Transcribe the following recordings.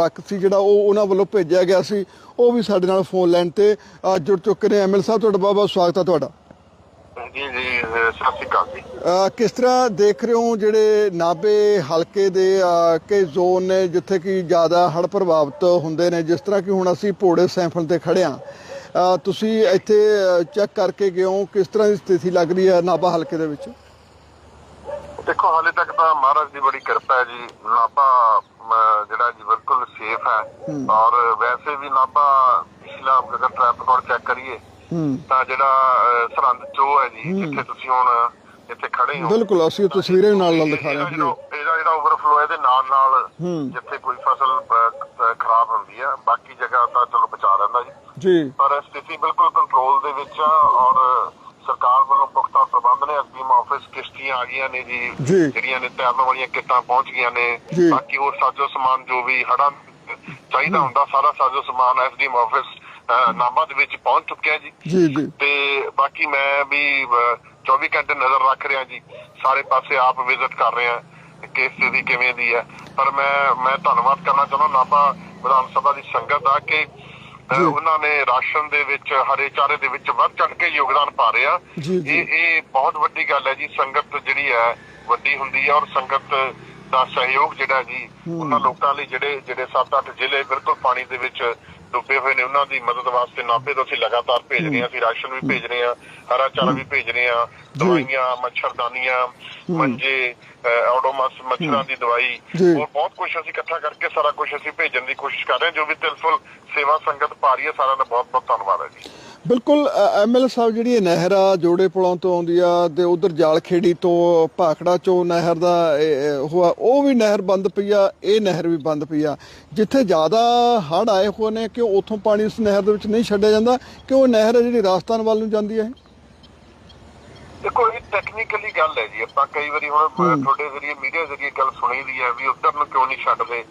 Truck ਸੀ ਜਿਹੜਾ ਉਹ ਉਹਨਾਂ ਵੱਲੋਂ ਭੇਜਿਆ ਗਿਆ ਸੀ। ਉਹ ਵੀ ਸਾਡੇ ਨਾਲ ਫੋਨ ਲਾਈਨ ਤੇ ਅ, ਜੁੜ ਚੁੱਕੇ ਨੇ। ਐਮਐਲ ਸਾਹਿਬ ਤੁਹਾਡਾ ਬਹੁਤ ਬਹੁਤ ਸਵਾਗਤ ਹੈ ਤੁਹਾਡਾ। ਜੀ ਜੀ ਅਹ ਸਤਿ ਸ਼੍ਰੀ ਅਕਾਲ ਜੀ। ਅ, ਕਿਸ ਤਰ੍ਹਾਂ ਦੇਖ ਰਹੇ ਹੋ ਜਿਹੜੇ ਨਾਬੇ ਹਲਕੇ ਦੇ ਅ, ਕਈ ਜ਼ੋਨ ਨੇ ਜਿੱਥੇ ਕਿ ਜ਼ਿਆਦਾ ਹੜ੍ਹ ਪ੍ਰਭਾਵਿਤ ਹੁੰਦੇ ਨੇ ਜਿਸ ਤਰ੍ਹਾਂ ਕਿ ਹੁਣ ਅਸੀਂ ਭੋੜੇ ਸੈਂਫਲ ਤੇ ਖੜੇ ਅ, ਤੁਸੀਂ ਇੱਥੇ ਚੈੱਕ ਕਰਕੇ ਗਏ ਹੋ ਕਿਸ ਤਰ੍ਹਾਂ ਦੀ ਸਥਿਤੀ ਲੱਗ ਰਹੀ ਹੈ ਨਾਬਾ ਹਲਕੇ ਦੇ ਵਿੱਚ? ਦੇਖੋ ਹਾਲੇ ਤੱਕ ਤਾਂ ਮਹਾਰਾਜ ਦੀ ਬੜੀ ਕਿਰਪਾ ਹੈ ਜੀ। ਨਾਭਾ ਅਮ, ਜਿਹੜਾ ਜੀ ਬਿਲਕੁਲ ਸੇਫ ਹੈ। ਔਰ ਵੈਸੇ ਵੀ ਨਾਭਾ ਪਿਛਲਾ ਅਗਰ ਟ੍ਰੈਫਿਕ ਰਿਕਾਰਡ ਚੈੱਕ ਕਰੀਏ ਤਾਂ ਜਿਹੜਾ ਸਰਹੰਦ ਚੋ ਹੈ ਜੀ ਜਿੱਥੇ ਤੁਸੀਂ ਹੁਣ ਇੱਥੇ ਖੜੇ ਹੋ। ਬਿਲਕੁਲ ਅਸੀਂ ਉਹ ਤਸਵੀਰਾਂ ਨਾਲ ਨਾਲ ਦਿਖਾ ਰਹੇ ਹਾਂ ਇਹਦਾ ਜਿਹੜਾ ਓਵਰਫਲੋ ਇਹਦੇ ਨਾਲ ਨਾਲ। ਜਿੱਥੇ ਕੋਈ ਫਸਲ ਖਰਾਬ ਹੁੰਦੀ ਹੈ ਬਾਕੀ ਜਗ੍ਹਾ ਤਾਂ ਚਲੋ ਬਚਾ ਰਹਿੰਦਾ ਜੀ। ਜੀ। ਪਰ ਸਥਿਤੀ ਬਿਲਕੁਲ ਕੰਟਰੋਲ ਦੇ ਵਿੱਚ ਆ ਔਰ ਸਰਕਾਰ ਵੱਲੋਂ ਪੁਖਤਾ ਪ੍ਰਬੰਧ ਨੇ ਐਸਡੀਐਮ ਆਫਿਸ ਕਿਸ਼ਤੀਆਂ ਆ ਗਈਆਂ ਨੇ ਜੀ। ਜਿਹੜੀਆਂ ਨੇ ਤੈਰਨ ਵਾਲੀਆਂ ਕਿੱਟਾਂ ਪਹੁੰਚ ਗਈਆਂ ਨੇ। ਬਾਕੀ ਹੋਰ ਸਾਜੋ ਸਮਾਨ ਜੋ ਵੀ ਹੜਾਂ ਚਾਹੀਦਾ ਹੁੰਦਾ ਸਾਰਾ ਸਾਜੋ ਸਮਾਨ ਐਸਡੀਐਮ ਆਫਿਸ ਨਾਮਾ ਦੇ ਵਿੱਚ ਪਹੁੰਚ ਚੁੱਕਿਆ ਜੀ। ਜੀ ਜੀ। ਤੇ ਬਾਕੀ ਮੈਂ ਵੀ ਅਹ, 24 ਘੰਟੇ ਨਜ਼ਰ ਰੱਖ ਰਿਹਾ ਜੀ। ਸਾਰੇ ਪਾਸੇ ਆਪ ਵਿਜ਼ਿਟ ਕਰ ਰਿਹਾ ਕਿ ਸਥਿਤੀ ਕਿਵੇਂ ਦੀ ਹੈ। ਪਰ ਮੈਂ ਮੈਂ ਧੰਨਵਾਦ ਕਰਨਾ ਚਾਹੁੰਦਾ ਨਾਭਾ ਵਿਧਾਨ ਸਭਾ ਦੀ ਸੰਗਤ ਦਾ ਕਿ। ਉਹਨਾਂ ਨੇ ਰਾਸ਼ਨ ਦੇ ਵਿੱਚ ਹਰੇ ਚਾਰੇ ਦੇ ਵਿੱਚ ਵੱਧ ਚੜ ਕੇ ਯੋਗਦਾਨ ਪਾ ਰਿਹਾ। ਇਹ ਇਹ ਬਹੁਤ ਵੱਡੀ ਗੱਲ ਹੈ ਜੀ। ਸੰਗਤ ਜਿਹੜੀ ਹੈ ਵੱਡੀ ਹੁੰਦੀ ਹੈ ਔਰ ਸੰਗਤ ਦਾ ਸਹਿਯੋਗ ਜਿਹੜਾ ਜੀ ਉਹਨਾਂ ਲੋਕਾਂ ਲਈ ਜਿਹੜੇ ਜਿਹੜੇ 7-8 ਜ਼ਿਲ੍ਹੇ ਬਿਲਕੁਲ ਪਾਣੀ ਦੇ ਵਿੱਚ ਡੁੱਬੇ ਹੋਏ ਨੇ ਉਹਨਾਂ ਦੀ ਮਦਦ ਵਾਸਤੇ ਨਾਭੇ ਤੋਂ ਅਸੀਂ ਲਗਾਤਾਰ ਭੇਜ ਰਹੇ ਹਾਂ ਅਸੀਂ ਰਾਸ਼ਨ ਵੀ ਭੇਜ ਰਹੇ ਹਾਂ ਹਰਾ ਚਾਰਾ ਵੀ ਭੇਜ ਰਹੇ ਹਾਂ ਦਵਾਈਆਂ ਮੱਛਰਦਾਨੀਆਂ ਮੰਜੇ ਆਡੋਮਸ ਮੱਛਰਾਂ ਦੀ ਦਵਾਈ। ਹੋਰ ਬਹੁਤ ਕੁਝ ਅਸੀਂ ਇਕੱਠਾ ਕਰਕੇ ਸਾਰਾ ਕੁਝ ਅਸੀਂ ਭੇਜਣ ਦੀ ਕੋਸ਼ਿਸ਼ ਕਰ ਰਹੇ ਹਾਂ ਜੋ ਵੀ ਤਿਲਫੁਲ ਸੇਵਾ ਸੰਗਤ ਪਾ ਰਹੀ ਹੈ ਸਾਰਿਆਂ ਦਾ ਬਹੁਤ ਬਹੁਤ ਧੰਨਵਾਦ ਹੈ ਜੀ। ਬਿਲਕੁਲ ਐਮਐਲ ਸਾਹਿਬ ਜਿਹੜੀ ਇਹ ਨਹਿਰ ਆ, ਜੋੜੇ ਪੁਲਾਂ ਤੋਂ ਆਉਂਦੀ ਆ ਤੇ ਉਧਰ ਜਾਲਖੇੜੀ ਤੋਂ ਭਾਖੜਾ ਚੋਂ ਨਹਿਰ ਦਾ ਇਹ- ਉਹ ਵੀ ਨਹਿਰ ਬੰਦ ਪਈ ਆ, ਇਹ ਨਹਿਰ ਵੀ ਬੰਦ ਪਈ ਆ। ਜਿੱਥੇ ਜ਼ਿਆਦਾ ਹੜ੍ਹ ਆਏ ਹੋਏ ਨੇ ਕਿ ਉਥੋਂ ਪਾਣੀ ਉਸ ਨਹਿਰ ਦੇ ਵਿੱਚ ਨਹੀਂ ਛੱਡਿਆ ਜਾਂਦਾ, ਕਿ ਉਹ ਨਹਿਰ ਹੈ ਜਿਹੜੀ ਰਾਜਸਥਾਨ ਵੱਲ ਨੂੰ ਜਾਂਦੀ ਹੈ ਦੇਖੋ ਇਹ ਟੈਕਨੀਕਲੀ ਗੱਲ ਹੈ ਜੀ। ਆਪਾਂ ਕਈ ਵਾਰੀ ਹੁਣ ਤੁਹਾਡੇ ਜ਼ਰੀਏ ਮੀਡੀਆ ਜ਼ਰੀਏ ਗੱਲ ਸੁਣੀ ਦੀ ਹੈ ਵੀ ਉੱਧਰ ਨੂੰ ਕਿਉਂ ਨਹੀਂ ਛੱਡਦੇ।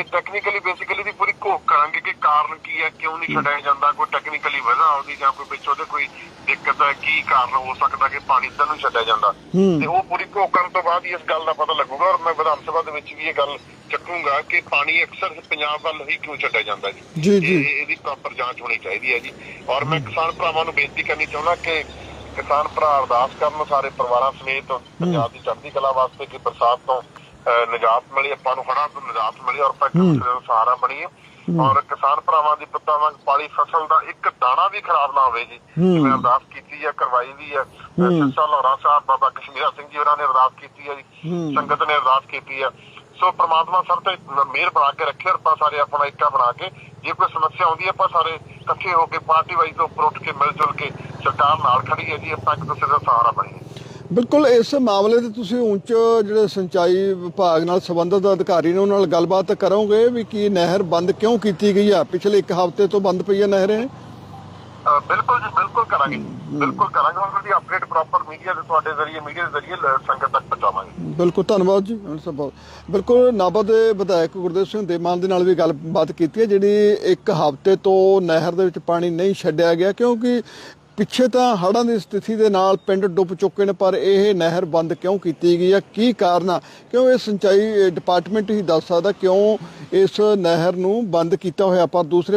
ਇਹ ਟੈਕਨੀਕਲੀ ਬੇਸਿਕਲੀ ਦੀ ਪੂਰੀ ਘੋਖ ਕਰਾਂਗੇ ਕਿ ਕਾਰਨ ਕੀ ਹੈ ਕਿਉਂ ਨਹੀਂ ਛੱਡਿਆ ਜਾਂਦਾ ਕੋਈ ਟੈਕਨੀਕਲੀ ਵਜ੍ਹਾ ਆਉਂਦੀ ਜਾਂ ਕੋਈ ਵਿੱਚ ਉਹਦੇ ਕੋਈ ਦਿੱਕਤ ਹੈ ਕੀ ਕਾਰਨ ਹੋ ਸਕਦਾ ਕਿ ਪਾਣੀ ਇੱਧਰ ਨੂੰ ਛੱਡਿਆ ਜਾਂਦਾ। ਤੇ ਉਹ ਪੂਰੀ ਘੋਖ ਕਰਨ ਤੋਂ ਬਾਅਦ ਹੀ ਇਸ ਗੱਲ ਦਾ ਪਤਾ ਲੱਗੂਗਾ ਔਰ ਮੈਂ ਵਿਧਾਨ ਸਭਾ ਦੇ ਵਿੱਚ ਵੀ ਇਹ ਗੱਲ ਚੱਕੂੰਗਾ ਕਿ ਪਾਣੀ ਅਕਸਰ ਪੰਜਾਬ ਵੱਲ ਹੀ ਕਿਉਂ ਛੱਡਿਆ ਜਾਂਦਾ ਜੀ। ਜੀ, ਜੀ। ਇਹ- ਇਹਦੀ ਪ੍ਰੋਪਰ ਜਾਂਚ ਹੋਣੀ ਚਾਹੀਦੀ ਹੈ ਜੀ। ਔਰ ਮੈਂ ਕਿਸਾਨ ਭਰਾਵਾਂ ਨੂੰ ਬੇਨਤੀ ਕਰਨੀ ਚਾਹੁੰਦਾ ਕਿ ਕਿਸਾਨ ਭਰਾ ਅਰਦਾਸ ਕਰਨ ਸਾਰੇ ਪਰਿਵਾਰਾਂ ਸਮੇਤ ਪੰਜਾਬ ਦੀ ਚੜ੍ਹਦੀ ਕਲਾ ਵਾਸਤੇ ਕਿ ਬਰਸਾਤ ਤੋਂ ਨਿਜਾਤ ਮਿਲੇ ਆਪਾਂ ਨੂੰ ਹੜ੍ਹਾਂ ਤੋਂ ਨਿਜਾਤ ਮਿਲੇ ਔਰ ਆਪਾਂ ਇੱਕ ਸਹਾਰਾ ਬਣੀਏ ਔਰ ਕਿਸਾਨ ਭਰਾਵਾਂ ਦੀ ਪੁੱਤਾਂ ਵਾਂਗ ਪਾਲੀ ਫਸਲ ਦਾ ਇੱਕ ਦਾਣਾ ਵੀ ਖਰਾਬ ਨਾ ਹੋਵੇ ਜੀ। ਜਿਵੇਂ ਅਰਦਾਸ ਕੀਤੀ ਹੈ ਕਰਵਾਈ ਵੀ ਹੈ। ਸਿੱਸਾ ਲੋਰਾ ਸਾਹਿਬ ਬਾਬਾ ਕਸ਼ਮੀਰਾ ਸਿੰਘ ਜੀ ਉਹਨਾਂ ਨੇ ਅਰਦਾਸ ਕੀਤੀ ਹੈ ਜੀ। ਸੰਗਤ ਨੇ ਅਰਦਾਸ ਕੀਤੀ ਹੈ। ਸੋ ਪ੍ਰਮਾਤਮਾ ਸਭ ਤੇ ਮਿਹਰ ਬਣਾ ਕੇ ਰੱਖੇ ਔਰ ਆਪਾਂ ਸਾਰੇ ਆਪਣਾ ਇੱਕਾ ਬਣਾ ਕੇ ਜੇ ਕੋਈ ਸਮੱਸਿਆ ਆਉਂਦੀ ਹੈ ਆਪਾਂ ਸਾਰੇ ਇਕੱਠੇ ਹੋ ਕੇ ਪਾਰਟੀ ਵਾਈਜ਼ ਉੱਪਰ ਉੱਠ ਕੇ ਮਿਲ ਜੁਲ ਕੇ ਸਰਕਾਰ ਨਾਲ ਖੜੀ ਹੈ ਜੀ ਆਪਾਂ ਇੱਕ ਦੂਸਰੇ ਦਾ ਸਹਾਰਾ ਬਣੀਏ ਬਿਲਕੁਲ, ਇਸ ਮਾਮਲੇ ਤੇ ਤੁਸੀਂ ਉੱਚ ਜਿਹੜੇ ਸਿੰਚਾਈ ਵਿਭਾਗ ਨਾਲ ਸੰਬੰਧਿਤ ਅਧਿਕਾਰੀ ਨੇ ਉਹਨਾਂ ਨਾਲ ਗੱਲਬਾਤ ਕਰੋਗੇ ਵੀ ਕੀ ਨਹਿਰ ਬੰਦ ਕਿਉਂ ਕੀਤੀ ਗਈ ਆ ਪਿਛਲੇ ਇੱਕ ਹਫ਼ਤੇ ਤੋਂ ਬੰਦ ਪਈ ਹੈ ਨਹਿਰ। ਬਿਲਕੁਲ ਜੀ ਬਿਲਕੁਲ ਕਰਾਂਗੇ। ਬਿਲਕੁਲ ਕਰਾਂਗੇ ਉਹਨਾਂ ਦੀ ਅਪਡੇਟ ਪ੍ਰੋਪਰ ਮੀਡੀਆ ਦੇ ਤੁਹਾਡੇ ਜ਼ਰੀਏ ਮੀਡੀਆ ਦੇ ਜ਼ਰੀਏ ਸੰਗਤ ਤੱਕ ਪਹੁੰਚਾਵਾਂਗੇ। ਬਿਲਕੁਲ ਧੰਨਵਾਦ ਜੀ ਸਾਹਿਬ ਬਿਲਕੁਲ ਨਾਭਾ ਦੇ ਵਿਧਾਇਕ ਗੁਰਦੇਵ ਸਿੰਘ ਦੇਮਾਨ ਦੇ ਨਾਲ ਵੀ ਗੱਲਬਾਤ ਕੀਤੀ ਹੈ ਜਿਹੜੀ ਇੱਕ ਹਫ਼ਤੇ ਤੋਂ ਨਹਿਰ ਦੇ ਵਿੱਚ ਪਾਣੀ ਨਹੀਂ ਛੱਡਿਆ ਗਿਆ ਕਿਉਂਕਿ ਪਿੱਛੇ ਤਾਂ ਹੜ੍ਹਾਂ ਦੀ ਸਥਿਤੀ ਦੇ ਨਾਲ ਪਿੰਡ ਡੁੱਬ ਚੁੱਕੇ ਨੇ ਪਰ ਇਹ ਨਹਿਰ ਬੰਦ ਕਿਉਂ ਕੀਤੀ ਗਈ ਹੈ? ਕੀ ਕਾਰਨ ਆ? ਕਿਉਂ ਇਹ ਸਿੰਚਾਈ ਡਿਪਾਰਟਮੈਂਟ ਹੀ ਦੱਸ ਸਕਦਾ ਕਿਉਂ ਇਸ ਨਹਿਰ ਨੂੰ ਬੰਦ ਕੀਤਾ ਹੋਇਆ? ਪਰ ਦੂਸਰੇ